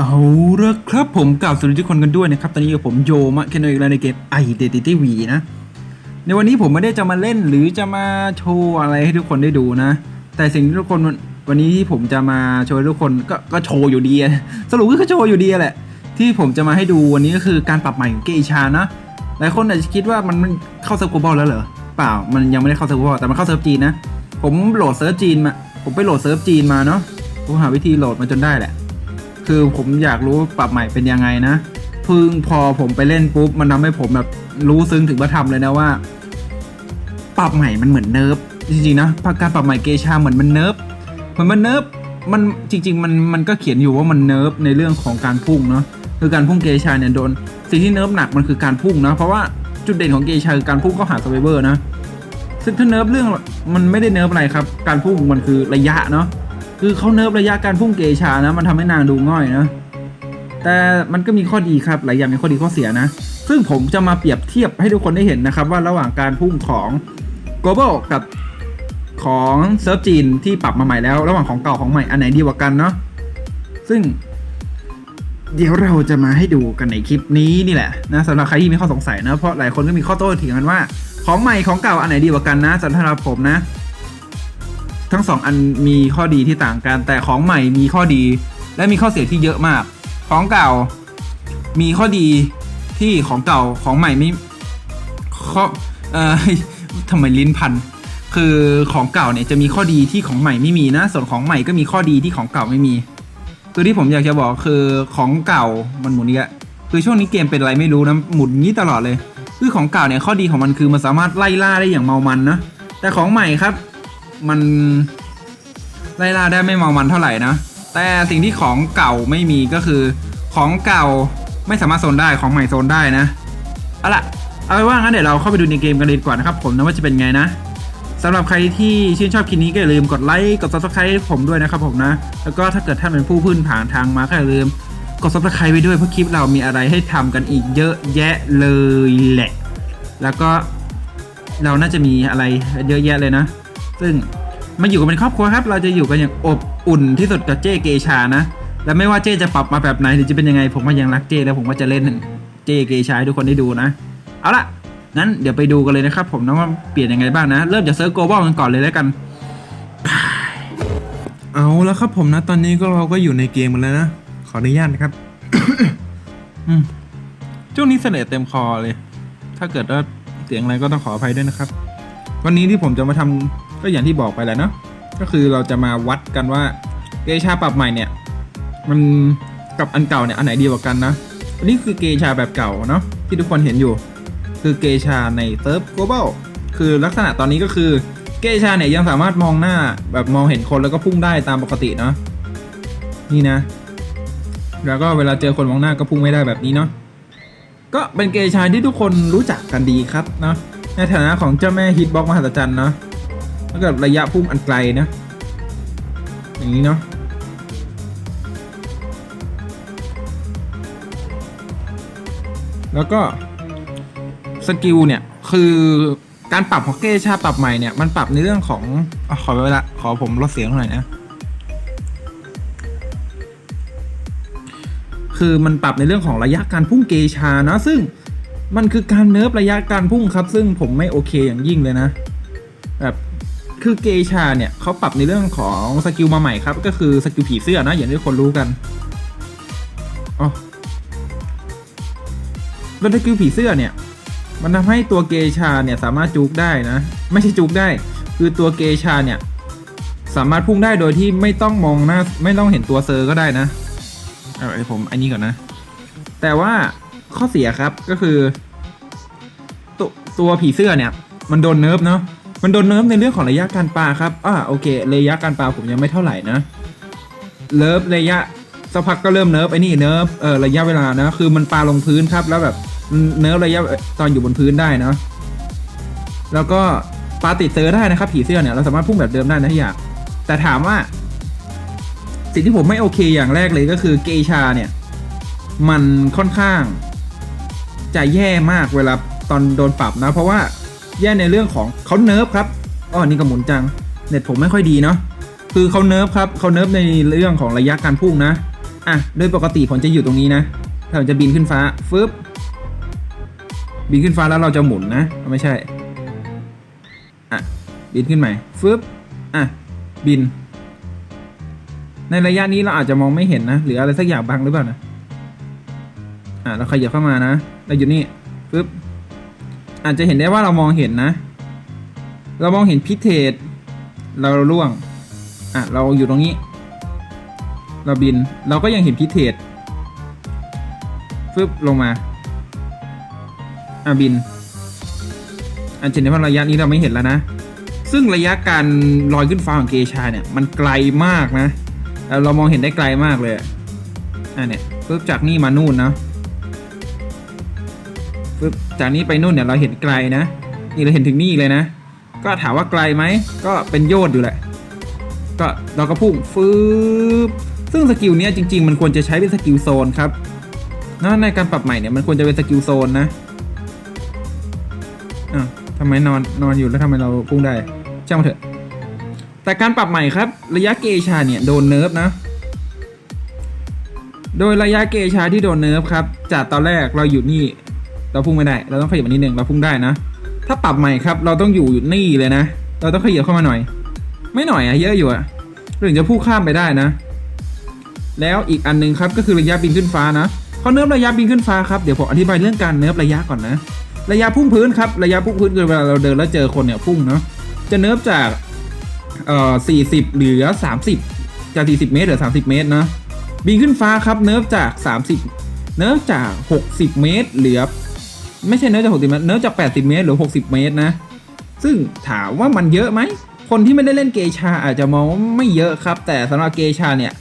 เอาละครับผมกล่าวสวัสดีทุกคนกันด้วยนะครับ ตอนนี้กับผมโยมะเคนอีกแล้วในเกม Identity V นะ ในวันนี้ผมไม่ได้จะมาเล่นหรือจะมาโชว์อะไรให้ทุกคนได้ดูนะ แต่สิ่งที่ทุกคนวันนี้ที่ผมจะมาโชว์ทุกคนก็ก็โชว์อยู่ดีสรุปก็โชว์อยู่ดีแหละ ที่ผมจะมาให้ดูวันนี้ก็คือการปรับใหม่ของเกอิชานะ หลายคนอาจจะคิดว่ามันเข้าเซิร์ฟ global แล้วเหรอ เปล่า มันยังไม่ได้เข้าเซิร์ฟ global แต่มันเข้าเซิร์ฟจีนนะ ผมโหลดเซิร์ฟจีนมา ผมไปโหลดเซิร์ฟจีนมาเนาะ ผมหาวิธีโหลดมาจนได้แหละ คือผมอยากรู้ปรับใหม่เป็นยังไงนะพึ่งพอผมไปเล่นปุ๊บมันทำให้ผมแบบรู้ซึ้งถึงพระธรรมเลยนะว่า ปรับใหม่มันเหมือนเนิร์ฟจริงๆนะการปรับใหม่เกชาเหมือนมันเนิร์ฟเหมือนมันเนิร์ฟมันจริง ๆ มันมันก็เขียนอยู่ว่ามันเนิร์ฟในเรื่องของการพุ่งเนาะคือการพุ่งเกชาเนี่ยโดนสิ่งที่เนิร์ฟหนักมันคือการพุ่งนะเพราะว่าจุดเด่นของเกชาคือการพุ่งเข้าหาสไวเวอร์นะซึ่งถ้าเนิร์ฟเรื่องมันไม่ได้เนิร์ฟอะไรครับ การพุ่งมันคือระยะเนาะ คือเขาเนิร์ฟระยะการพุ่งเกชานะ มันทำให้นางดูง่อยนะ แต่มันก็มีข้อดีครับ หลายอย่างมีข้อดีข้อเสียนะ ซึ่งผมจะมาเปรียบเทียบให้ทุกคนได้เห็นนะครับ ว่าระหว่างการพุ่งของ global กับของเซิร์ฟจีนที่ปรับมาใหม่แล้ว ระหว่างของเก่าของใหม่อันไหนดีกว่ากันเนาะซึ่ง เดี๋ยวเราจะมาให้ดูกันในคลิปนี้นี่แหละนะสำหรับใครที่มีข้อสงสัยนะเพราะหลายคนก็มีข้อโต้เถียงกันว่า ของใหม่ของเก่าอันไหนดีกว่ากันนะสำหรับผมนะ ทั้งสองอันมีข้อดีที่ต่างกัน แต่ของใหม่มีข้อดี และมีข้อเสียที่เยอะมาก ของเก่ามีข้อดีที่ของเก่าของใหม่ไม่ข้อเอ่อทำไมลิ้นพัน คือของเก่าเนี่ยจะมีข้อดีที่ของใหม่ไม่มีนะ ส่วนของใหม่ก็มีข้อดีที่ของเก่าไม่มี คือที่ผมอยากจะบอกคือของเก่ามันหมุนเนี้คือช่วงนี้เกมเป็นอะไรไม่รู้นะหมุนงี้ตลอดเลย คือของเก่าเนี่ยข้อดีของมันคือมันสามารถไล่ล่าได้อย่างเมามันนะ แต่ของใหม่ครับ มันไล่ล่าได้ไม่เมามันเท่าไหร่นะ แต่สิ่งที่ของเก่าไม่มีก็คือ ของเก่าไม่สามารถโซนได้ของใหม่โซนได้นะเอาล่ะเอาเป็นว่างั้นเดี๋ยวเราเข้าไปดูในเกมกันเลยดีกว่านะครับผมนะว่าจะเป็นไงนะสำหรับใครที่ชื่นชอบคลิปนี้ก็อย่าลืมกดไลค์กด subscribe ผมด้วยนะครับผมนะ แล้วก็ถ้าเกิดท่านเป็นผู้พื้นผ่านทางมาก็อย่าลืมกด subscribe ไปด้วยเพราะคลิปเรามีอะไรให้ทำกันอีกเยอะแยะเลยแหละ แล้วก็เราน่าจะมีอะไรเยอะแยะเลยนะ ซึ่งมาอยู่กันเป็นครอบครัวครับ เราจะอยู่กันอย่างอบอุ่นที่สุดกับเจ้เกชานะ และไม่ว่าเจ้จะปรับมาแบบไหนหรือจะเป็นยังไง ผมก็ยังรักเจ้และผมก็จะเล่นเจ้เกชาให้ทุกคนได้ดูนะ เอาล่ะงั้นเดี๋ยวไปดูกันเลยนะครับ ผมนะว่าเปลี่ยนยังไงบ้างนะ เริ่มจากเซิร์ฟโกลบอลกันก่อนเลยแล้วกัน เอาแล้วครับผมนะ ตอนนี้ก็เราก็อยู่ในเกมกันแล้วนะ ขออนุญาตนะครับอืมช่วงนี้เสน่ห์เต็มคอเลย ถ้าเกิดว่าเสียงอะไรก็ต้องขออภัยด้วยนะครับ วันนี้ที่ผมจะมาทำ ก็อย่างที่บอกไปแล้วเนอะก็คือเราจะมาวัดกันว่าเกชาปรับใหม่เนี่ยมันกับอันเก่าเนี่ยอันไหนดีกว่ากันนะอันนี้คือเกชาแบบเก่าเนาะที่ทุกคนเห็นอยู่ คือเกชาในเซิร์ฟ global คือลักษณะตอนนี้ก็คือเกชาเนี่ยยังสามารถมองหน้าแบบมองเห็นคนแล้วก็พุ่งได้ตามปกติเนาะนี่นะ แล้วก็เวลาเจอคนมองหน้าก็พุ่งไม่ได้แบบนี้เนาะก็เป็นเกชาที่ทุกคนรู้จักกันดีครับเนาะในฐานะของเจ้าแม่ฮิตบ็อกมหัศจรรย์เนาะ แล้วก็ระยะพุ่งอันไกลนะ อย่างนี้เนาะแล้วก็สกิลเนี่ยคือการปรับของเกย์ชาปรับใหม่เนี่ยมันปรับในเรื่องของอขอเวลาขอผมลดเสียงหน่อยนะ คือมันปรับในเรื่องของระยะการพุ่งเกชานะ ซึ่งมันคือการเนิร์ฟระยะการพุ่งครับ ซึ่งผมไม่โอเคอย่างยิ่งเลยนะ แบบ คือเกชาเนี่ยเขาปรับในเรื่องของสกิลมาใหม่ครับ ก็คือสกิลผีเสื้อนะอย่างที่ทุกคนรู้กันอ๋อแล้วสกิลผีเสื้อเนี่ย มันทำให้ตัวเกชาเนี่ยสามารถจุกได้นะ ไม่ใช่จุกได้ คือตัวเกชาเนี่ยสามารถพุ่งได้โดยที่ไม่ต้องมองหน้าไม่ต้องเห็นตัวเซอร์ก็ได้นะเอาไอ้ผมอันนี้ก่อนนะ แต่ว่าข้อเสียครับก็คือ ตัวตัวผีเสื้อเนี่ย มันโดนเนิร์ฟเนาะ มันโดนเนิร์ฟในเรื่องของระยะการปาครับอ่าโอเคระยะการปาผมยังไม่เท่าไหร่นะเลิฟระยะสักพักก็เริ่มเนิร์ฟไอ้นี่เนิร์ฟเออระยะเวลานะ คือมันปาลงพื้นครับ แล้วแบบเนิร์ฟระยะตอนอยู่บนพื้นได้นะแล้วก็ปาติดเซอร์ได้นะครับผีเสื้อเนี่ยเราสามารถพุ่งแบบเดิมได้นะที่อยากแต่ถามว่า สิ่งที่ผมไม่โอเคอย่างแรกเลยก็คือเกชาเนี่ย มันค่อนข้าง จะแย่มากเวลาตอนโดนปรับนะ เพราะว่า แย่ในเรื่องของเขาเนิร์ฟครับอ๋อนี่ก็หมุนจัง เน็ตผมไม่ค่อยดีเนาะคือเขาเนิร์ฟครับเขาเนิร์ฟในเรื่องของระยะการพุ่งนะอะโดยปกติผมจะอยู่ตรงนี้นะถ้าผมจะบินขึ้นฟ้าฟึบบินขึ้นฟ้าแล้วเราจะหมุนนะไม่ใช่อะบินขึ้นใหม่ฟึบอะบิน ในระยะนี้เราอาจจะมองไม่เห็นนะหรืออะไรสักอย่างบังหรือเปล่านะอะเราขยับเข้ามานะเราอยู่นี่ฟึบ อาจจะเห็นได้ว่าเรามองเห็นนะ เรามองเห็นพิเทศเราล่วง อะ เราอยู่ตรงนี้ เราบิน เราก็ยังเห็นพิเทศฟึบลงมา อะบิน อันเช่นในว่าระยะนี้เราไม่เห็นแล้วนะ ซึ่งระยะการลอยขึ้นฟ้าของเกชาเนี่ย มันไกลมากนะเอ่เรามองเห็นได้ไกลมากเลย อะเนี่ยปึ๊บจากนี่มานู่นนะ จากนี้ไปนู่นเนี่ยเราเห็นไกลนะ นี่เราเห็นถึงนี่เลยนะ ก็ถามว่าไกลไหม ก็เป็นโยชน์อยู่แหละ ก็เราก็พุ่งฟืบซึ่งสกิลเนี้ยจริง ๆ มันควรจะใช้เป็นสกิลโซนครับนะในการปรับใหม่เนี่ยมันควรจะเป็นสกิลโซนนะอ้าทำไมนอนนอนอยู่แล้วทำไมเราพุ่งได้ช่างมันเถอะ แต่การปรับใหม่ครับ ระยะเกชาเนี่ยโดนเนิร์ฟนะ โดยระยะเกชาที่โดนเนิร์ฟครับ จากตอนแรกเราอยู่นี่ เราพุ่งไม่ได้ เราต้องขยับมานิดนึงเราพุ่งได้นะ ถ้าปรับใหม่ครับ เราต้องอยู่นี่เลยนะ เราต้องขยับเข้ามาหน่อย ไม่หน่อยอะเยอะอยู่อะถึงจะพุ่งข้ามไปได้นะ แล้วอีกอันหนึงครับก็คือระยะบินขึ้นฟ้านะเขาเนิร์ฟระยะบินขึ้นฟ้าครับเดี๋ยวผมอธิบายเรื่องการเนิร์ฟระยะก่อนนะ ระยะพุ่งพื้นครับระยะพุ่งพื้นคือเวลาเราเดินแล้วเจอคนเนี่ยพุ่งเนาะจะเนิร์ฟจากเอ่อ40 เหลือ 30 จาก 40 เมตรเหลือ 30 เมตรนะบินขึ้นฟ้าครับเนิร์ฟจาก 30 เนิร์ฟจาก 60 เมตร เหลือ ไม่ใช่เนิร์ฟจาก60เมตรเนิร์ฟจาก80เมตรหลือ60เมตรนะ ซึ่งถามว่ามันเยอะไหมคนที่ไม่ได้เล่นเกชาอาจจะมองว่าไม่เยอะครับ แต่สำหรับเกชาเนี่ย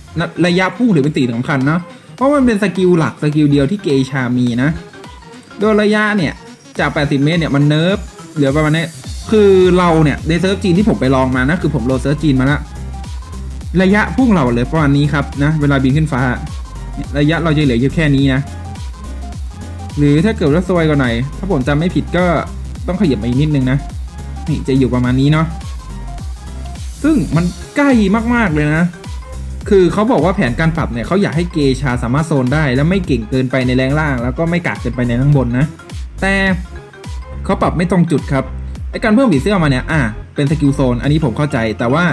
ระยะพุ่งถือเป็นสิ่งสำคัญนะเพราะมันเป็นสกิลหลักสกิลเดียวที่เกชามีนะ โดยระยะเนี่ยจาก 80 เมตรเนี่ยมันเนิร์ฟเหลือประมาณนี้คือเราเนี่ยในเซิร์ฟจีนที่ผมไปลองมานะคือผมโหลดเซิร์ฟจีนมาแล้วระยะพุ่งเราเลยประมาณนี้ครับนะเวลาบินขึ้นฟ้า ระยะเราจะเหลืออยู่แค่นี้นะ หรือถ้าเกิดว่าซวยกว่าหน่อย ถ้าผมจำไม่ผิดก็ต้องขยับมาอีกนิดนึงนะ นี่จะอยู่ประมาณนี้เนาะ ซึ่งมันใกล้มากๆเลยนะ คือเขาบอกว่าแผนการปรับเนี่ยเขาอยากให้เกชาสามารถโซนได้ และไม่เก่งเกินไปในแรงล่าง แล้วก็ไม่กากเกินไปในข้างบนนะ แต่เขาปรับไม่ตรงจุดครับ ไอการเพิ่มผีเสื้อมาเนี่ย อะ เป็นสกิลโซน อันนี้ผมเข้าใจ แต่ว่า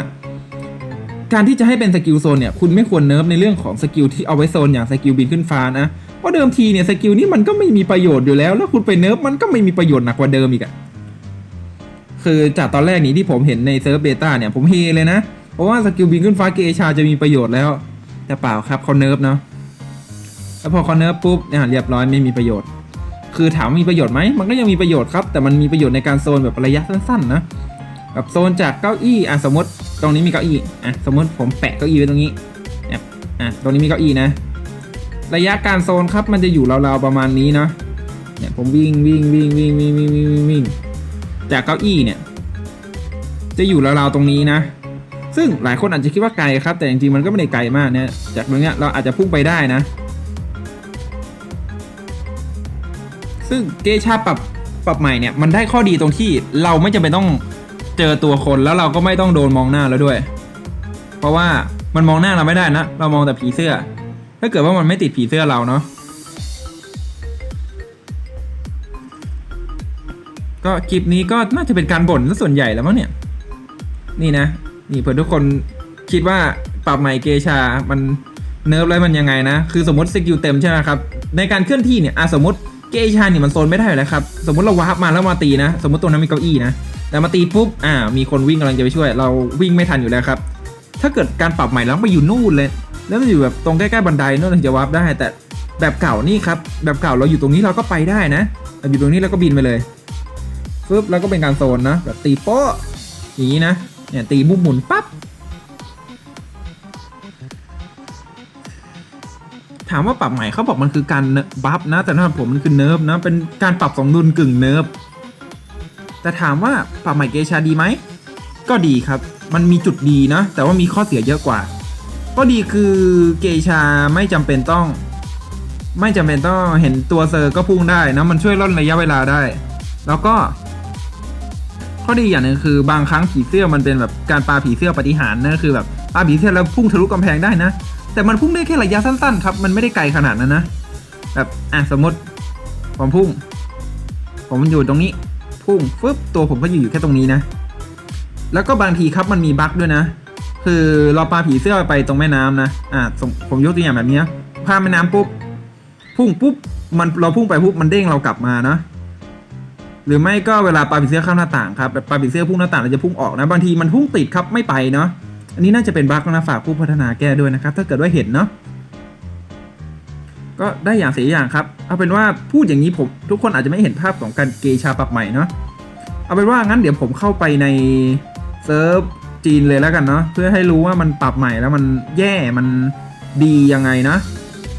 การที่จะให้เป็นสกิลโซนเนี่ย คุณไม่ควรเนิร์ฟในเรื่องของสกิลที่เอาไว้โซนอย่างสกิลบินขึ้นฟ้านะ ราะเดิมทีเนี่ยสกิลนี้มันก็ไม่มีประโยชน์อยู่แล้ว แล้วคุณไปเนิร์ฟมันก็ไม่มีประโยชน์หนักกว่าเดิมอีกอะคือจากตอนแรกนี้ที่ผมเห็นในเซิร์ฟเบต้าเนี่ยผมเฮเลยนะ เพราะว่าสกิลบินขึ้นฟ้าเกชาจะมีประโยชน์แล้ว แต่เปล่าครับเขาเนิร์ฟเนาะแล้วพอเขาเนิร์ฟปุ๊บเนี่ยเรียบร้อยไม่มีประโยชน์ คือถามมีประโยชน์ไหมมันก็ยังมีประโยชน์ครับ แต่มันมีประโยชน์ในการโซนแบบระยะสั้นๆนะแบบโซนจากเก้าอี้อะสมมติตรงนี้มีเก้าอี้อะสมมติผมแปะเก้าอี้ไว้ตรงนี้อะตรงนี้มีเก้าอี้นะ ระยะการโซนครับมันจะอยู่ราวๆประมาณนี้เนาะเนี่ยผมวิ่งวิ่งวิ่งวิ่งวิ่งวิ่งวิ่งวิ่งวิ่งจากเก้าอี้เนี่ย จะอยู่ราวๆตรงนี้นะ ซึ่งหลายคนอาจจะคิดว่าไกลครับ แต่จริงๆมันก็ไม่ได้ไกลมากเนี่ยจากตรงเนี้ยเราอาจจะพุ่งไปได้นะ ซึ่งเกชาปรับปรับใหม่เนี่ยมันได้ข้อดีตรงที่เราไม่จำเป็นต้องเจอตัวคนแล้วเราก็ไม่ต้องโดนมองหน้าแล้วด้วย เพราะว่ามันมองหน้าเราไม่ได้นะ เรามองแต่ผีเสื้อ ถ้าเกิดว่ามันไม่ติดผีเสื้อเราเนาะก็คลิปนี้ก็น่าจะเป็นการบ่นซะส่วนใหญ่แล้วมั้งเนี่ย นี่นะ นี่เผื่อนทุกคนคิดว่าปรับใหม่เกชา มันเนิร์ฟแล้วมันยังไงนะ คือสมมติสกิลเต็มใช่ไหมครับ ในการเคลื่อนที่เนี่ยอะสมมติเกชาเนี่ยมันโซนไม่ได้อยู่แล้วครับ สมมติเราวาร์ปมาแล้วมาตีนะ สมมติตรงนั้นมีเก้าอี้นะ แต่มาตีปุ๊บ อ่า มีคนวิ่งกำลังจะไปช่วย เราวิ่งไม่ทันอยู่แล้วครับ ถ้าเกิดการปรับใหม่แล้วไปอยู่นู่นเลย แล้วมันอยู่แบบตรงใกล้ๆบันไดนู่นถึงจะวาร์ปได้ แต่แบบเก่านี่ครับ แบบเก่าเราอยู่ตรงนี้เราก็ไปได้นะเราอยู่ตรงนี้เราก็บินไปเลยฟึบแล้วก็เป็นการโซนนะแบบตีโป๊ะอย่างนี้นะเนี่ยตีมุมหมุนปั๊บถามว่าปรับใหม่เขาบอกมันคือการบัฟนะ แต่สำหรับผมมันคือเนิร์ฟนะ เป็นการปรับสมดุลกึ่งเนิร์ฟแต่ถามว่าปรับใหม่เกชาดีไหมก็ดีครับ มันมีจุดดีนะ แต่ว่ามีข้อเสียเยอะกว่า ก็ดีคือเกชาไม่จำเป็นต้อง ไม่จำเป็นต้องเห็นตัวเซอร์ก็พุ่งได้นะมันช่วยลดระยะเวลาได้ แล้วก็ ข้อดีอย่างหนึ่งคือบางครั้งผีเสื้อมันเป็นแบบการปาผีเสื้อปฏิหารนะคือแบบปาผีเสื้อแล้วพุ่งทะลุกำแพงได้นะ แต่มันพุ่งได้แค่ระยะสั้นๆ ครับมันไม่ได้ไกลขนาดนั้นนะแบบอะสมมติผมพุ่ง ผมอยู่ตรงนี้ พุ่งฟึบตัวผมก็อยู่อยู่แค่ตรงนี้นะ แล้วก็บางทีครับมันมีบั๊กด้วยนะ คือเราปาผีเสื้อไปตรงแม่น้ำนะ อะสมผมยกตัวอย่างแบบนี้นะข้ามแม่น้ำปุ๊บ พุ่งปุ๊บ มันเราพุ่งไปปุ๊บมันเด้งเรากลับมานะหรือไม่ก็เวลาปลาผีเสื้อข้ามหน้าต่างครับแบบปาผีเสื้อพุ่งหน้าต่างเราจะพุ่งออกนะ บางทีมันพุ่งติดครับไม่ไปเนาะ อันนี้น่าจะเป็นบั๊กนะฝากผู้พัฒนาแก้ด้วยนะครับ ถ้าเกิดว่าเห็นเนาะ ก็ได้อย่างเสียอย่างครับ เอาเป็นว่าพูดอย่างนี้ผมทุกคนอาจจะไม่เห็นภาพของการเกชาปรับใหม่เนาะ เอาเป็นว่างั้นเดี๋ยวผมเข้าไปในเซิร์ฟ จีนเลยแล้วกันเนาะเพื่อให้รู้ว่ามันปรับใหม่แล้วมันแย่มันดียังไงนะ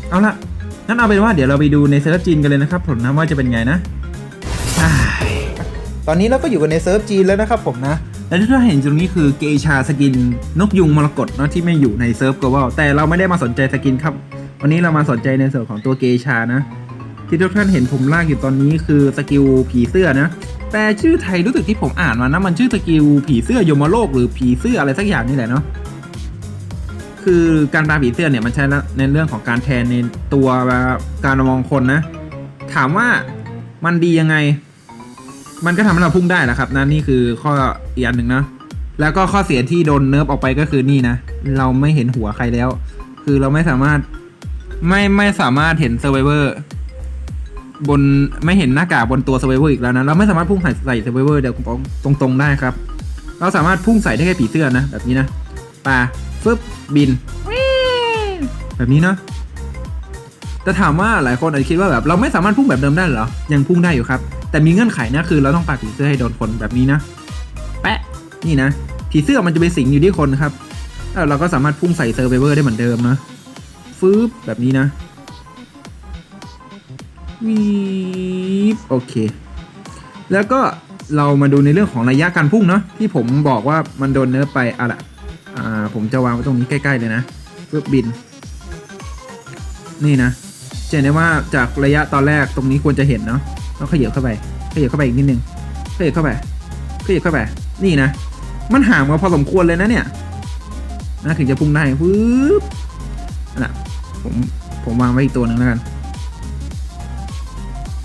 เอาละงั้นเอาเป็นว่าเดี๋ยวเราไปดูในเซิร์ฟจีนกันเลยนะครับผมนะว่าจะเป็นไงนะอ่าตอนนี้เราก็อยู่กันในเซิร์ฟจีนแล้วนะครับผมนะและที่เราเห็นตรงนี้คือเกชาสกินนกยุงมรกตเนาะที่ไม่อยู่ในเซิร์ฟ global แต่เราไม่ได้มาสนใจสกินครับ วันนี้เรามาสนใจในส่วนของตัวเกชานะ ที่ทุกท่านเห็นผมลากอยู่ตอนนี้คือสกิลผีเสื้อนะ แต่ชื่อไทยรู้สึกที่ผมอ่านมานะมันชื่อสกิลผีเสื้อยมโลกหรือผีเสื้ออะไรสักอย่างนี่แหละเนาะคือการปราผีเสื้อเนี่ยมันใช้ในเรื่องของการแทนในตัวการมองคนนะ ถามว่ามันดียังไง มันก็ทำให้เราพุ่งได้แหละครับนะนี่คือข้ออีกอันหนึ่งนะแล้วก็ข้อเสียที่โดนเนิร์ฟออกไปก็คือนี่นะ เราไม่เห็นหัวใครแล้ว คือเราไม่สามารถไม่ไม่สามารถเห็นเซอร์ไ o เวอร์ บนไม่เห็นหน้ากากบนตัวเซอร์ไ o เวอร์อีกแล้วนะ เราไม่สามารถพุ่งใส่ใส่เซอร์ไ o เวอร์เดี๋ยวผมบอกตรงๆได้ครับ เราสามารถพุ่งใส่ได้แค่ผีเสื้อนะ แบบนี้นะปาฟึบบิน แบบนี้นะแต่ถามว่าหลายคนอาจจะคิดว่าแบบเราไม่สามารถพุ่งแบบเดิมได้เหรอ ยังพุ่งได้อยู่ครับ แต่มีเงื่อนไขนะคือเราต้องปาผีเสื้อให้โดนคนแบบนี้นะ แปะ นี่นะ ผีเสื้อมันจะไปสิงอยู่ที่คนครับเราก็สามารถพุ่งใส่เซอร์ไ o เวอร์ได้เหมือนเดิมนะ ฟืบแบบนี้นะ วีบโอเค แล้วก็เรามาดูในเรื่องของระยะการพุ่งเนาะที่ผมบอกว่ามันโดนเนื้อไปอะละอ่าผมจะวางไว้ตรงนี้ใกล้ ๆ เลยนะเพื่อบิน นี่นะจะเห็นได้ว่าจากระยะตอนแรกตรงนี้ควรจะเห็นเนาะต้องขยับเข้าไปขยับเข้าไปอีกนิดนึงขยับเข้าไปขยับเข้าไปนี่นะ มันห่างมาพอสมควรเลยนะเนี่ยนะถึงจะพุ่งได้วืบนั่นแหละผมผมวางไว้อีกตัวหนึ่งแล้วกัน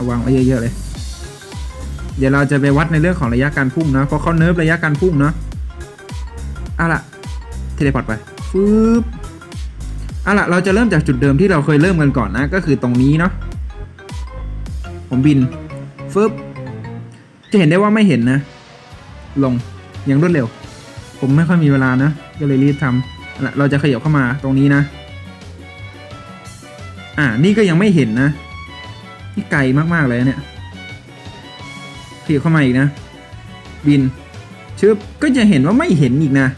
วางไว้เยอะๆเลย เดี๋ยวเราจะไปวัดในเรื่องของระยะการพุ่งนะเพราะเขาเนิร์ฟระยะการพุ่งเนาะเอาล่ะเทเลพอร์ตไปฟึบเอาล่ะเราจะเริ่มจากจุดเดิมที่เราเคยเริ่มกันก่อนนะก็คือตรงนี้เนาะผมบินฟึบจะเห็นได้ว่าไม่เห็นนะ ลงอย่างรวดเร็ว ผมไม่ค่อยมีเวลานะ ก็เลยรีบทำเอาล่ะเราจะขยับเข้ามาตรงนี้นะ อ่านี่ก็ยังไม่เห็นนะ นี่ไกลมาก ๆ เลยเนี่ยขยับเข้ามาอีกนะ บินชึบก็จะเห็นว่าไม่เห็นอีกนะ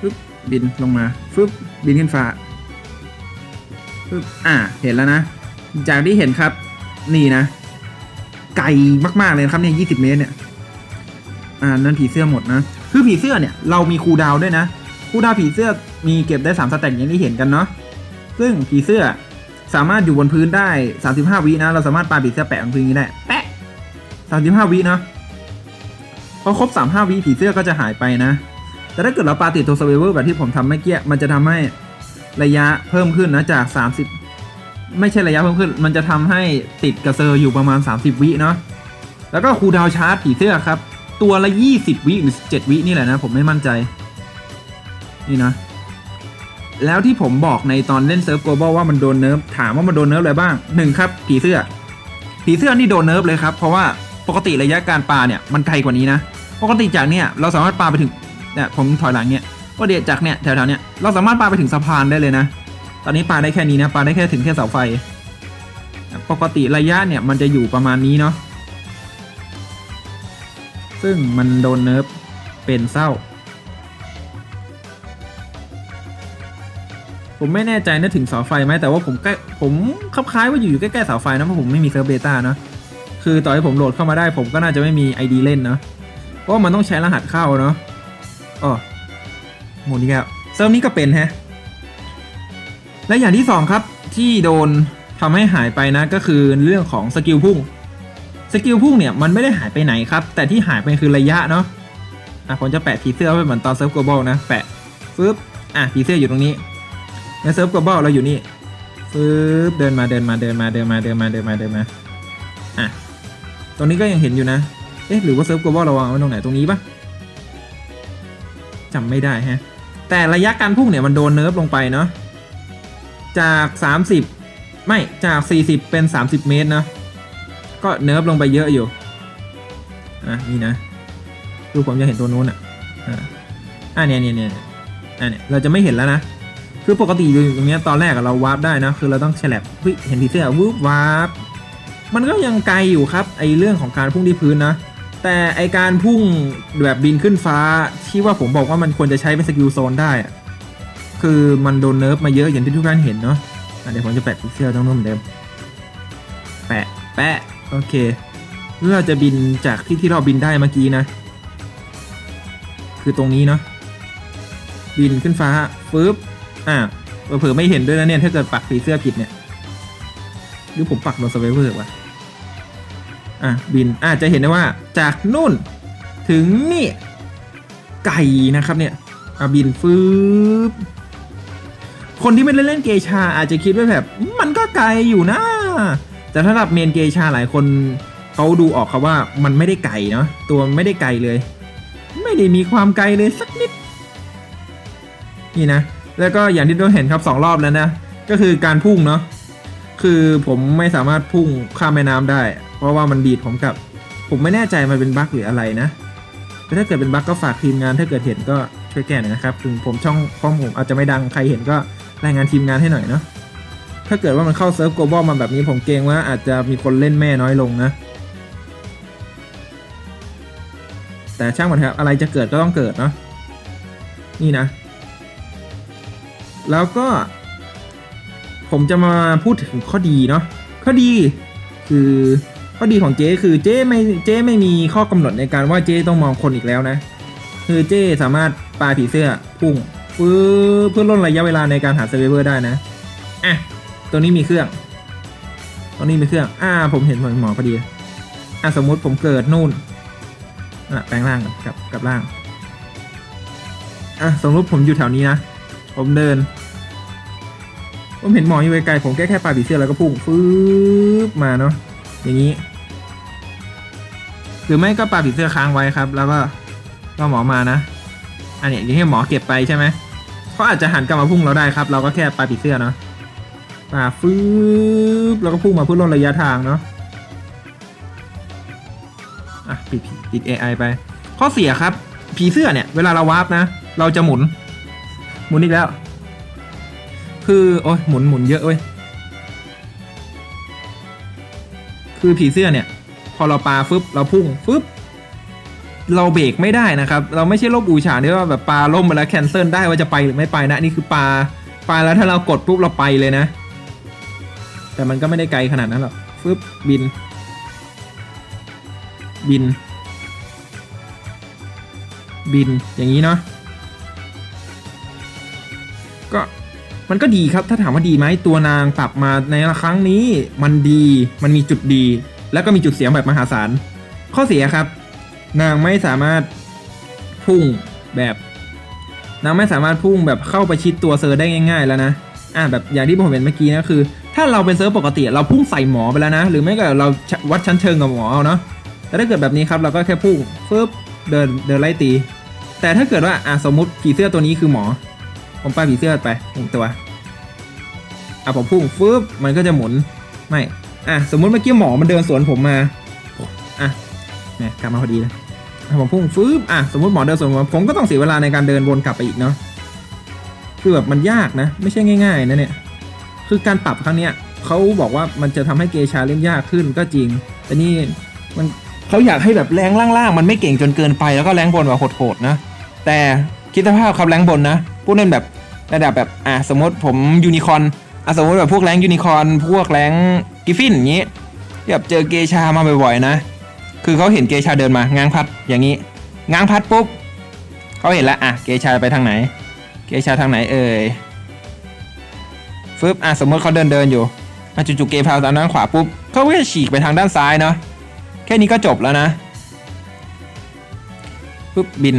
ฟึบบินลงมาฟึบบินขึ้นฟ้าฟึบอ่าเห็นแล้วนะ จากที่เห็นครับ นี่นะ ไกลมาก ๆ เลยครับเนี่ยยี่สิบเมตรเนี่ย อ่า นั่นผีเสื้อหมดนะ คือผีเสื้อเนี่ย เรามีคูดาวด้วยนะคูดาวผีเสื้อมีเก็บได้3สแต็กอย่างที่เห็นกันเนาะซึ่งผีเสื้อ สามารถอยู่บนพื้นได้ 35 วินะ เราสามารถปาผีเสื้อแปะบนพื้นอย่างนี้ได้ แปะ 35 วิเนาะพอครบ 35 วิผีเสื้อก็จะหายไปนะ แต่ถ้าเกิดเราปาติดตัว s เ r เวอร์แบบที่ผมทำเมื่อกี้ มันจะทำให้ระยะเพิ่มขึ้นนะจาก 30 ไม่ใช่ระยะเพิ่มขึ้น มันจะทำให้ติดกระเซอร์อยู่ประมาณ 30 วิเนาะ แล้วก็คูลดาวน์ชาร์จผีเสื้อครับ ตัวละ 20 วิหรือ7วินี่แหละนะ ผมไม่มั่นใจ นี่นะ แล้วที่ผมบอกในตอนเล่นเซิร์ฟโกลบอลว่ามันโดนเนิร์ฟถามว่ามันโดนเนิร์ฟอะไรบ้างหนึ่งครับผีเสื้อ ผีเสื้อนี่โดนเนิร์ฟเลยครับ เพราะว่าปกติระยะการปาเนี่ยมันไกลกว่านี้นะปกติจากเนี่ยเราสามารถปาไปถึงเนี่ยผมถอยหลังเนี่ยก็เดียจากเนี่ยแถวๆเนี่ยเราสามารถปาไปถึงสะพานได้เลยนะ ตอนนี้ปาได้แค่นี้นะปาได้แค่ถึงแค่เสาไฟ ปกติระยะเนี่ยมันจะอยู่ประมาณนี้เนาะซึ่งมันโดนเนิร์ฟเป็นเศร้า ผมไม่แน่ใจนะถึงเสาไฟไหมแต่ว่าผมใกล้ผมคลับคล้ายว่าอยู่อยู่ใกล้ๆเสาไฟนะเพราะผมไม่มีเซิร์ฟเบต้าเนะคือต่อให้ผมโหลดเข้ามาได้ ผมก็น่าจะไม่มี ID เล่นเนาะเพราะมันต้องใช้รหัสเข้าเนาะอ๋อหมดนี้แล้วเซิร์ฟนี้ก็เป็นแฮะและอย่างที่สองครับที่โดนทำให้หายไปนะก็คือเรื่องของสกิลพุ่งสกิลพุ่งเนี่ยมันไม่ได้หายไปไหนครับ แต่ที่หายไปคือระยะเนาะอะผมจะแปะผีเสื้อไว้เหมือนตอนเซิร์ฟโกลบอลนะแปะฟึบอะผีเสื้ออยู่ตรงนี้ ในเซิร์ฟกบอลเราอยู่นี่ฟืบเดินมาเดินมาเดินมาเดินมาเดินมาเดินมาเดินมาอะตรงนี้ก็ยังเห็นอยู่นะเอ๊ะหรือว่าเซิร์ฟกบอลเราวางไว้ตรงไหนตรงนี้ปะจำไม่ได้ฮะแต่ระยะการพุ่งเนี่ยมันโดนเนิร์ฟลงไปเนาะจาก 30 ไม่จาก 40 เป็น 30 เมตรเนาะก็เนิร์ฟลงไปเยอะอยู่อะนี่นะคือผมจะเห็นตัวนู้นอะอะอะเนี่ยเนี่ยเนี่ยอะเนี่ยเราจะไม่เห็นแล้วนะ คือปกติอยู่ตรงนี้ตอนแรกเราวาร์ปได้นะ คือเราต้องแฉลบเห็นผีเสื้อวูบวาร์ปมันก็ยังไกลอยู่ครับไอเรื่องของการพุ่งที่พื้นนะ แต่ไอการพุ่งแบบบินขึ้นฟ้าที่ว่าผมบอกว่ามันควรจะใช้เป็นสกิลโซนได้ คือมันโดนเนิร์ฟมาเยอะอย่างที่ทุกท่านเห็นเนาะะเดี๋ยวผมจะแปะผีเสื้อตรงนู้นเหมือนเดิมแปะแปะโอเคเพื่อจะบินจากที่ที่เราบินได้เมื่อกี้นะ คือตรงนี้เนาะบินขึ้นฟ้าฟึบ อ่าเผื่อไม่เห็นด้วยนะเนี่ย ถ้าเกิดปักสีเสื้อผิดเนี่ยหรือผมปักโดนสเวเวอร์วะอะบินอาจจะเห็นได้ว่าจากนู่นถึงนี่ไก่นะครับเนี่ยอะบินฟึบคนที่ไม่ได้เล่นเกชาอาจจะคิดว่าแบบ มันก็ไกลอยู่นะ แต่ถ้ารับเมนเกชาหลายคนเขาดูออกครับว่ามันไม่ได้ไกลเนาะตัวไม่ได้ไกลเลย ไม่ได้มีความไกลเลยสักนิด นี่นะ แล้วก็อย่างที่เราเห็นครับสองรอบแล้วนะ ก็คือการพุ่งเนาะคือผมไม่สามารถพุ่งข้ามแม่น้ำได้ เพราะว่ามันดีดผมกับ ผมไม่แน่ใจมันเป็นบั๊กหรืออะไรนะแต่ถ้าเกิดเป็นบั๊กก็ฝากทีมงานถ้าเกิดเห็นก็ช่วยแก้หน่อยนะครับถึงผมช่องช่องผมอาจจะไม่ดังใครเห็นก็รายงานทีมงานให้หน่อยเนาะถ้าเกิดว่ามันเข้าเซิร์ฟโกลบอลมาแบบนี้ผมเกรงว่าอาจจะมีคนเล่นแม่น้อยลงนะ แต่ช่างมันครับอะไรจะเกิดก็ต้องเกิดเนาะนี่นะ แล้วก็ผมจะมาพูดถึงข้อดีเนาะข้อดีคือข้อดีของเจ๊คือเจ๊ไม่เจ๊ไม่มีข้อกำหนดในการว่าเจ๊ต้องมองคนอีกแล้วนะ คือเจ๊สามารถปาผีเสื้อพุ่งเพื่อเพื่อลดระยะเวลาในการหาเซเวอร์ได้นะอะตัวนี้มีเครื่องตัวนี้มีเครื่อง อ่า ผมเห็นหมอพอดีอะสมมุติผมเกิดนู่นอะแปลงร่างกับกับร่างอะสมมติผมอยู่แถวนี้นะ ผมเดิน ผมเห็นหมออยู่ไกลๆผมแค่แค่ปาผีเสื้อแล้วก็พุ่งฟืบมาเนาะอย่างนี้ หรือไม่ก็ปาผีเสื้อค้างไว้ครับ แล้วก็ก็หมอมานะ อันนี้ยอย่างที่หมอเก็บไปใช่ไหมเขาอาจจะหันกลับมาพุ่งเราได้ครับ เราก็แค่ปาผีเสื้อเนาะปาฟืบแล้วก็พุ่งมาเพื่อลดระยะทางเนาะอะปิดปิด AI ไป ข้อเสียครับ ผีเสื้อเนี่ย เวลาเราวาร์ปนะ เราจะหมุน หมุนอีกแล้ว คือ โอ้ยหมุนหมุนเยอะเว้ย คือผีเสื้อเนี่ย พอเราปาฟึบเราพุ่งฟึบเราเบรกไม่ได้นะครับ เราไม่ใช่โลบอูฉาที่ว่าแบบปลาล่มไปแล้วแคนเซิลได้ว่าจะไปหรือไม่ไปนะ นี่คือปลาปลาแล้วถ้าเรากดปุ๊บเราไปเลยนะ แต่มันก็ไม่ได้ไกลขนาดนั้นหรอกฟึบบิน บิน บินอย่างนี้เนาะ ก็มันก็ดีครับถ้าถามว่าดีไหมตัวนางปรับมาในครั้งนี้มันดีมันมีจุดดี แล้วก็มีจุดเสียแบบมหาศาลข้อเสียครับ นางไม่สามารถพุ่งแบบ นางไม่สามารถพุ่งแบบเข้าไปชิดตัวเซอร์ได้ง่าย ๆ แล้วนะอ่าแบบอย่างที่ผมเห็นเมื่อกี้นะคือ ถ้าเราเป็นเซิร์ปกติ เราพุ่งใส่หมอไปแล้วนะ หรือไม่ก็เราวัดชั้นเชิงกับหมอเอาเนาะแต่ถ้าเกิดแบบนี้ครับเราก็แค่พุ่งฟึบเดินเดินไล่ตี แต่ถ้าเกิดว่าอะสมมติผีเสื้อตัวนี้คือหมอ ผมปาผีเสื้อไปหนึ่งตัวอะผมพุ่งฟึบมันก็จะหมุนไม่อะสมมุติเมื่อกี้หมอมันเดินสวนผมมาอะเนี่ยกลับมาพอดีเลยอะผมพุ่งฟึบอะสมมติหมอเดินสวนผมผมก็ต้องเสียเวลาในการเดินวนกลับไปอีกเนาะคือแบบมันยากนะ ไม่ใช่ง่ายๆนะเนี่ยคือการปรับครั้งเนี้ยเขาบอกว่ามันจะทำให้เกชาเล่นยากขึ้นก็จริง แต่นี่มันเขาอยากให้แบบแรงล่างๆมันไม่เก่งจนเกินไปแล้วก็แรงบนแบบโหดๆนะ แต่คิดสภาพครับแรงบนนะ ผู้เล่นแบบระดับแบบอะสมมติผมยูนิคอนอะสมมติแบบพวกแรงยูนิคอนพวกแรงกิฟฟินอย่างงี้ที่แบบเจอเกชามาบ่อยๆนะ คือเขาเห็นเกชาเดินมาง้างพัดอย่างนี้ง้างพัดปุ๊บเขาเห็นแล้วอะเกชาไปทางไหน เกชาทางไหนเอ่ยฟึบอะสมมติเขาเดินเดินอยู่อะจู่ๆเกพาวตามด้านขวาปุ๊บเขาก็จะฉีกไปทางด้านซ้ายเนาะแค่นี้ก็จบแล้วนะปุ๊บบิน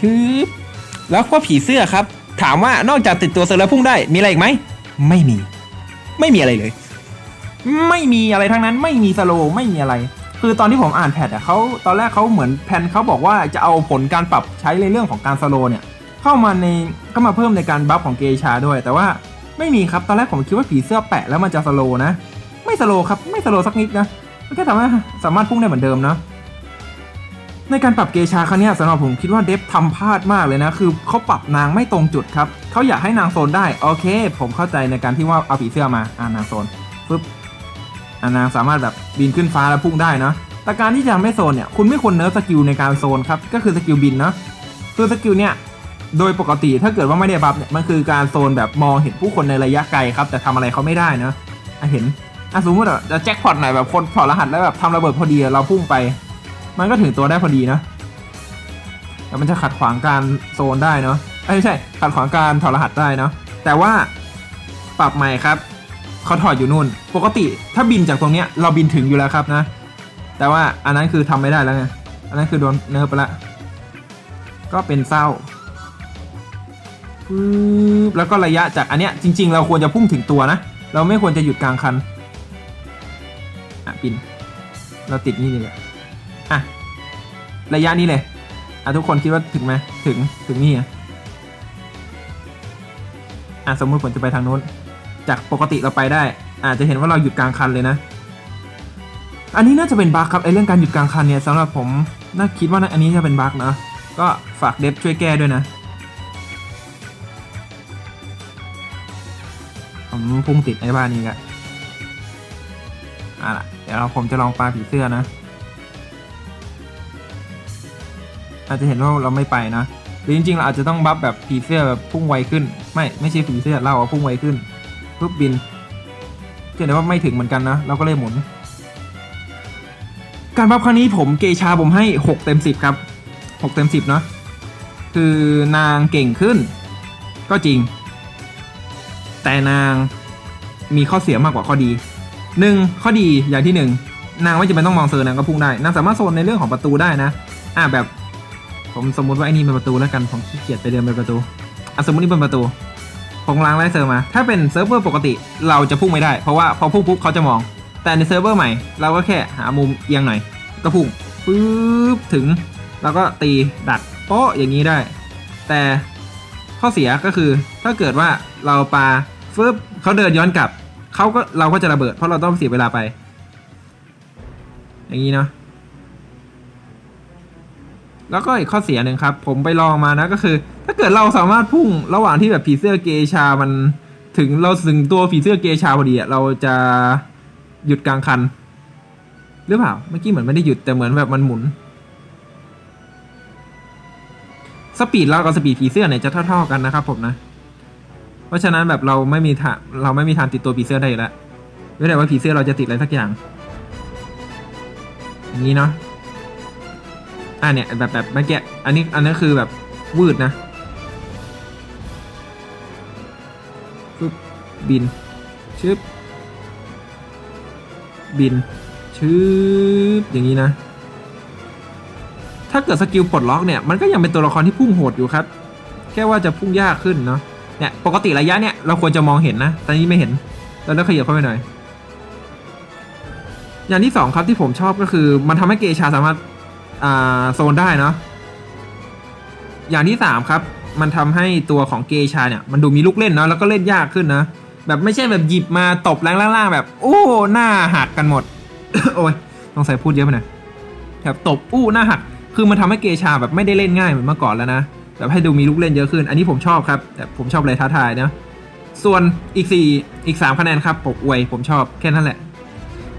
ฮึบ แล้วก็ผีเสื้อครับ ถามว่านอกจากติดตัวเซอร์แล้วพุ่งได้มีอะไรอีกไหม ไม่มี ไม่มีอะไรเลย ไม่มีอะไรทั้งนั้นไม่มีสโลไม่มีอะไร คือตอนที่ผมอ่านแพทอะเขาตอนแรกเขาเหมือนแพนเขาบอกว่าจะเอาผลการปรับใช้ในเรื่องของการสโลเนี่ย เข้ามาในก็มาเพิ่มในการบัฟของเกชาด้วย แต่ว่าไม่มีครับตอนแรกผมคิดว่าผีเสื้อแปะแล้วมันจะสโลนะ ไม่สโลครับไม่สโลสักนิดนะมันก็ทำให้สามารถพุ่งได้เหมือนเดิมนะ ในการปรับเกชาครั้งนี้สำหรับผมคิดว่าเดฟทำพลาดมากเลยนะ คือเขาปรับนางไม่ตรงจุดครับเขาอยากให้นางโซนได้โอเค ผมเข้าใจในการที่ว่าเอาผีเสื้อมาอ่านางโซนปึ๊บอ่านางสามารถแบบบินขึ้นฟ้าแล้วพุ่งได้นะแต่การที่จะไม่โซนเนี่ยคุณไม่ควรเนิร์ฟสกิลในการโซนครับก็คือสกิลบินนะคือสกิลเนี่ยโดยปกติถ้าเกิดว่าไม่ได้บัฟเนี่ยมันคือการโซนแบบมองเห็นผู้คนในระยะไกลครับ แต่ทำอะไรเขาไม่ได้นะอะเห็นอะสมมติอะจะแจ็คพอตหน่อยแบบคนถอดรหัสแล้วแบบทำระเบิดพอดีเราพุ่งไป มันก็ถึงตัวได้พอดีนะ แต่มันจะขัดขวางการโซนได้เนาะไม่ใช่ ขัดขวางการถอดรหัสได้เนาะ แต่ว่าปรับใหม่ครับเขาถอดอยู่นู่น ปกติถ้าบินจากตรงเนี้ยเราบินถึงอยู่แล้วครับนะ แต่ว่าอันนั้นคือทำไม่ได้แล้วไง อันนั้นคือโดนเนิร์ฟไปละ ก็เป็นเศร้าปึ๊บแล้วก็ระยะจากอันเนี้ยจริง ๆ เราควรจะพุ่งถึงตัวนะ เราไม่ควรจะหยุดกลางคัน อะบิน เราติดนี่เลยอะ ระยะนี้เลยอะทุกคนคิดว่าถึงไหมถึงถึงนี่อะอะสมมุติผมจะไปทางโน้น จากปกติเราไปได้ อาจจะเห็นว่าเราหยุดกลางคันเลยนะ อันนี้น่าจะเป็นบั๊กครับไอเรื่องการหยุดกลางคันเนี่ยสำหรับผมน่าคิดว่าอันนี้จะเป็นบั๊กนะ ก็ฝากเดฟช่วยแก้ด้วยนะผมพุ่งติดไอ้บ้านนี้กันอะเดี๋ยวเราผมจะลองปาผีเสื้อนะ อาจจะเห็นว่าเราไม่ไปนะ หรือจริงๆ เราอาจจะต้องบัฟแบบผีเสื้อแบบพุ่งไวขึ้น ไม่ไม่ใช่ผีเสื้อเราอะพุ่งไวขึ้นปุ๊บบินเห็นได้ว่าไม่ถึงเหมือนกันนะ เราก็เลยหมุน การบัฟครั้งนี้ผมเกชาผมให้ 6 เต็ม 10 ครับ 6 เต็ม 10 เนาะคือนางเก่งขึ้น ก็จริง แต่นางมีข้อเสียมากกว่าข้อดีหนึ่งข้อดีอย่างที่หนึ่งนางไม่จำเป็นต้องมองเซอร์นางก็พุ่งได้ นางสามารถโซนในเรื่องของประตูได้นะ อะแบบ ผมสมมติว่าไอ้นี่เป็นประตูแล้วกัน ผมขี้เกียจไปเดินไปประตูอะสมมตินี่เป็นประตู ผมล้างไล่เซิร์ฟมา ถ้าเป็นเซิร์ฟเวอร์ปกติเราจะพุ่งไม่ได้ เพราะว่าพอพุ่งปุ๊บเขาจะมอง แต่ในเซิร์ฟเวอร์ใหม่ เราก็แค่หามุมเอียงหน่อย ก็พุ่งปึ๊บถึง แล้วก็ตีดักโป๊ะอย่างนี้ได้ แต่ข้อเสียก็คือถ้าเกิดว่าเราปาฟึบเขาเดินย้อนกลับเขาก็เราก็จะระเบิด เพราะเราต้องเสียเวลาไป อย่างนี้เนาะ แล้วก็อีกข้อเสียหนึ่งครับ ผมไปลองมานะก็คือ ถ้าเกิดเราสามารถพุ่งระหว่างที่แบบผีเสื้อเกชามันถึงเราถึงตัวผีเสื้อเกชาพอดีอะเราจะหยุดกลางคัน หรือเปล่าเมื่อกี้เหมือนไม่ได้หยุดแต่เหมือนแบบมันหมุน สปีดเรากับสปีดผีเสื้อเนี่ยจะเท่า ๆกันนะครับผมนะ เพราะฉะนั้นแบบเราไม่มีทางเราไม่มีทางติดตัวผีเสื้อได้แล้วไม่ได้ว่าผีเสื้อเราจะติดอะไรสักอย่างอย่างนี้เนาะ อ่าเนี่ยแบบแบบเมื่อกี้อันนี้อันนี้คือแบบวืดนะปึ๊บบินชึบบินชึบอย่างนี้นะ ถ้าเกิดสกิลปลดล็อกเนี่ยมันก็ยังเป็นตัวละครที่พุ่งโหดอยู่ครับ แค่ว่าจะพุ่งยากขึ้นเนาะเนี่ยปกติระยะเนี่ยเราควรจะมองเห็นนะแต่นี้ไม่เห็นเราต้องขยับเข้าไปหน่อย อย่างที่สองครับที่ผมชอบก็คือ มันทำให้เกชาสามารถ อ่าโซนได้เนาะอย่างที่สามครับ มันทำให้ตัวของเกชาเนี่ย มันดูมีลูกเล่นเนาะแล้วก็เล่นยากขึ้นนะ แบบไม่ใช่แบบหยิบมาตบแรงล่างๆแบบ โอ้หน้าหักกันหมด โอ้ยต้องใส่พูดเยอะไปหน่อยแบบตบอู้หน้าหัก คือมันทำให้เกชาแบบไม่ได้เล่นง่ายเหมือนเมื่อก่อนแล้วนะแบบให้ดูมีลูกเล่นเยอะขึ้น อันนี้ผมชอบครับแต่ผมชอบอะไรท้าทายนะส่วนอีกสี่อีกสามคะแนนครับปกอวยผมชอบแค่นั้นแหละ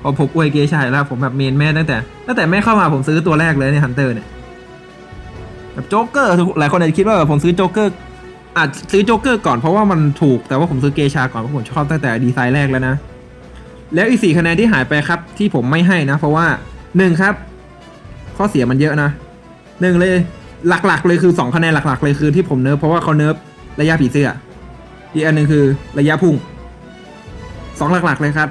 พอผมอวยเกชายแล้วผมแบบเมนแม่ตั้งแต่ตั้งแต่แม่เข้ามาผมซื้อตัวแรกเลยเนี่ยฮันเตอร์เนี่ยแบบโจ๊กเกอร์หลายคนอาจจะคิดว่าแบบผมซื้อโจ๊กเกอร์อาจซื้อโจ๊กเกอร์ก่อนเพราะว่ามันถูกแต่ว่าผมซื้อเกชาก่อนเพราะผมชอบตั้งแต่ดีไซน์แรกแล้วนะ แล้วอีกสี่คะแนนที่หายไปครับ ที่ผมไม่ให้นะ เพราะว่าหนึ่งครับ ข้อเสียมันเยอะนะหนึ่งเลยหลักๆ เลยคือสองคะแนนหลักๆ เลยคือที่ผมเนิร์ฟเพราะว่าเขาเนิร์ฟระยะผีเสื้ออีกอันหนึ่งคือระยะพุ่งสองหลักๆเลยครับ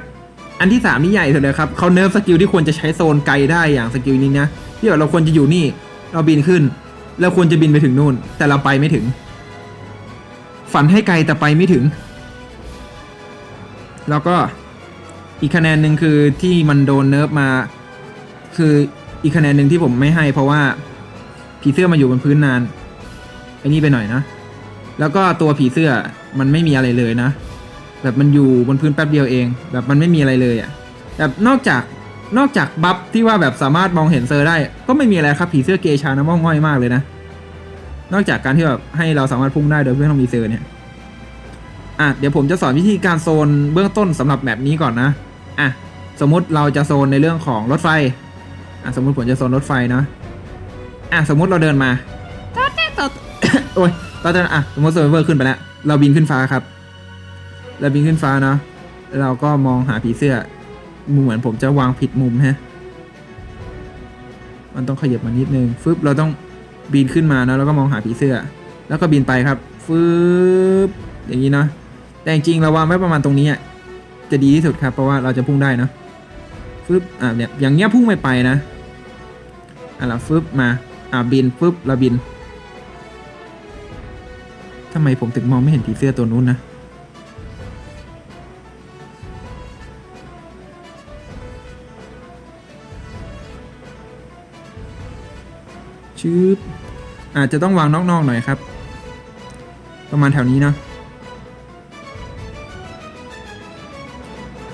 อันที่สามนี่ใหญ่สุดเลยครับเขาเนิร์ฟสกิลที่ควรจะใช้โซนไกลได้อย่างสกิลนี้นะที่แบบเราควรจะอยู่นี่ เราบินขึ้น เราควรจะบินไปถึงนู่น แต่เราไปไม่ถึง ฝันให้ไกลแต่ไปไม่ถึง แล้วก็อีกคะแนนหนึ่งคือที่มันโดนเนิร์ฟมา คืออีกคะแนนหนึ่งที่ผมไม่ให้ เพราะว่าผีเสื้อมาอยู่บนพื้นนานไอ้นี่ไปหน่อยนะ แล้วก็ตัวผีเสื้อมันไม่มีอะไรเลยนะ แบบมันอยู่บนพื้นแป๊บเดียวเอง แบบมันไม่มีอะไรเลยอะ่ะแบบนอกจากนอกจากบัฟที่ว่าแบบสามารถมองเห็นเซอร์ได้ ก็ไม่มีอะไรครับผีเสื้อเกชานะมองง่อยมากเลยนะ นอกจากการที่แบบให้เราสามารถพุ่งได้โดยไม่ต้องมีเซอร์เนี่ยอะเดี๋ยวผมจะสอนวิธีการโซนเบื้องต้นสำหรับแบบนี้ก่อนนะอะสมมุติเราจะโซนในเรื่องของรถไฟอะสมมุติผมจะโซนรถไฟเนาะอะสมมุติเราเดินมาโอ้ยเราจะอะสมมติเซอร์เวอร์ขึ้นไปแล้วเราบินขึ้นฟ้าครับ เราบินขึ้นฟ้านะแล้วเราก็มองหาผีเสื้อมเหมือนผมจะวางผิดมุมฮะ มันต้องขยับมานิดนึงฟึบเราต้องบินขึ้นมานะแล้วก็มองหาผีเสื้อ แล้วก็บินไปครับฟึบอย่างนี้เนาะแต่จริงๆเราวางไว้ประมาณตรงนี้จะดีที่สุดครับ เพราะว่าเราจะพุ่งได้นะฟึบอะเนี่ยอย่างเงี้ยพุ่งไม่ไปนะอะเราฟึบมาอะบินฟึบเราบินทำไมผมถึงมองไม่เห็นผีเสื้อตัวนู้นนะ ชืบอาจจะต้องวางนอกๆหน่อยครับ ประมาณแถวนี้เนาะ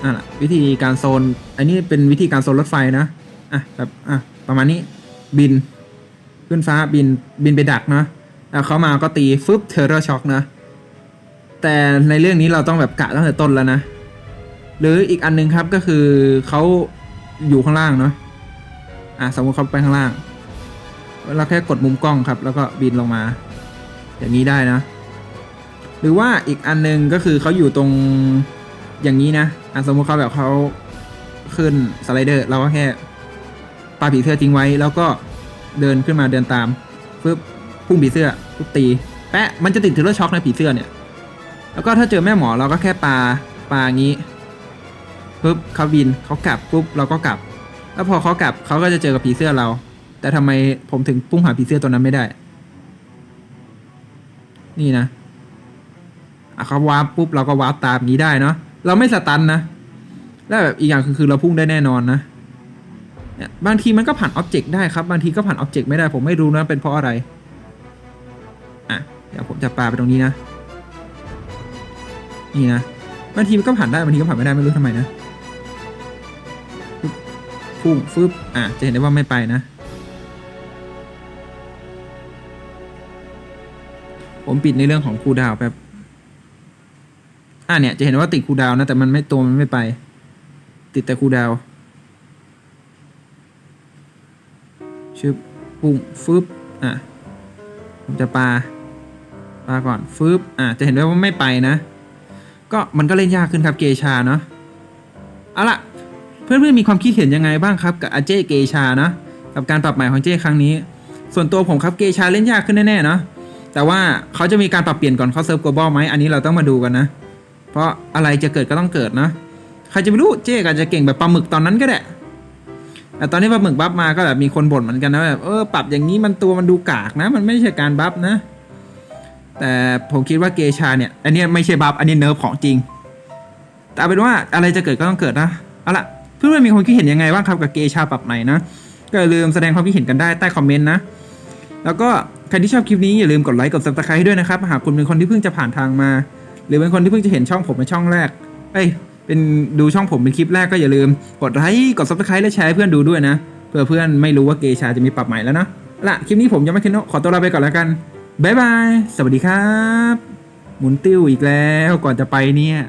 อะวิธีการโซน อันนี้เป็นวิธีการโซนรถไฟนะ อะแบบอะประมาณนี้บิน ขึ้นฟ้าบินบินไปดักเนาะแล้วเขามาก็ตีฟึบเทอร์เรอร์ช็อคนะ แต่ในเรื่องนี้เราต้องแบบกะตั้งแต่ต้นแล้วนะ หรืออีกอันนึงครับก็คือเขาอยู่ข้างล่างเนาะอะสมมติเขาไปข้างล่าง เราแค่กดมุมกล้องครับ แล้วก็บินลงมา อย่างนี้ได้นะ หรือว่าอีกอันนึงก็คือเขาอยู่ตรงอย่างนี้นะอะสมมติเขาแบบเขาขึ้นสไลเดอร์เราก็แค่ปาผีเสื้อทิ้งไว้ แล้วก็เดินขึ้นมาเดินตามปึ๊บพุ่งผีเสื้อปุ๊บตี แปะมันจะติดถึงเลือช็อคในผีเสื้อเนี่ย แล้วก็ถ้าเจอแม่หมอเราก็แค่ปาปาอย่างนี้ปุ๊บเขาบินเขากลับปุ๊บเราก็กลับ แล้วพอเขากลับเขาก็จะเจอกับผีเสื้อเรา แต่ทำไมผมถึงพุ่งหาผีเสื้อตัวนั้นไม่ได้ นี่นะเขาวาร์ปปุ๊บเราก็วาร์ปตามนี้ได้เนาะเราไม่สตันนะแล้วแบบอีกอย่างคือเราพุ่งได้แน่นอนนะบางทีมันก็ผ่านอ็อบเจกต์ได้ครับ บางทีก็ผ่านอ็อบเจกต์ไม่ได้ ผมไม่รู้นะเป็นเพราะอะไร อะ เดี๋ยวผมจะปาไปตรงนี้นะ นี่นะ บางทีมันก็ผ่านได้บางทีก็ผ่านไม่ได้ไม่รู้ทำไมนะ พุ่งฟึบอะ จะเห็นได้ว่าไม่ไปนะ ผมปิดในเรื่องของคูดาวแป๊บอะเนี่ยจะเห็นว่าติดคูดาวนะแต่มันไม่ตัวมันไม่ไป ติดแต่คูดาวชึบปุ่งฟึบอะผมจะปลาปลาก่อนฟึบอะจะเห็นได้ว่าไม่ไปนะ ก็มันก็เล่นยากขึ้นครับเกชาเนาะเอาล่ะเพื่อนๆมีความคิดเห็นยังไงบ้างครับกับอาเจเกชานะกับการปรับใหม่ของเจครั้งนี้ ส่วนตัวผมครับเกชาเล่นยากขึ้นแน่ๆเนาะ แต่ว่าเขาจะมีการปรับเปลี่ยนก่อนเข้าเซิร์ฟ global ไหมอันนี้เราต้องมาดูกันนะ เพราะอะไรจะเกิดก็ต้องเกิดนะใครจะไม่รู้เจ๊อาจจะเก่งแบบปลาหมึกตอนนั้นก็ได้แต่ตอนนี้ปลาหมึกบัฟมาก็แบบมีคนบ่นเหมือนกันนะแบบเออปรับอย่างนี้มันตัวมันดูกากนะ มันไม่ใช่การบัฟนะ แต่ผมคิดว่าเกชาเนี่ย อันนี้ไม่ใช่บัฟอันนี้เนิร์ฟของจริง แต่เอาเป็นว่าอะไรจะเกิดก็ต้องเกิดนะเอาล่ะเพื่อนๆมีความคิดเห็นยังไงบ้างครับกับเกชาปรับใหม่นะก็อย่าลืมแสดงความคิดเห็นกันได้ใต้คอมเมนต์นะ แล้วก็ใครที่ชอบคลิปนี้อย่าลืมกดไลค์กด subscribe ให้ด้วยนะครับหากคุณเป็นคนที่เพิ่งจะผ่านทางมา หรือเป็นคนที่เพิ่งจะเห็นช่องผมเป็นช่องแรกเอ้ยเป็นดูช่องผมเป็นคลิปแรกก็อย่าลืมกดไลค์กด subscribe และแชร์เพื่อนดูด้วยนะเพื่อเพื่อนไม่รู้ว่าเกชาจะมีปรับใหม่แล้วนะเอาละคลิปนี้ผมยังไม่เคนโนะขอตัวลาไปก่อนแล้วกันบายบาย สวัสดีครับ หมุนติ้วอีกแล้วก่อนจะไปเนี่ย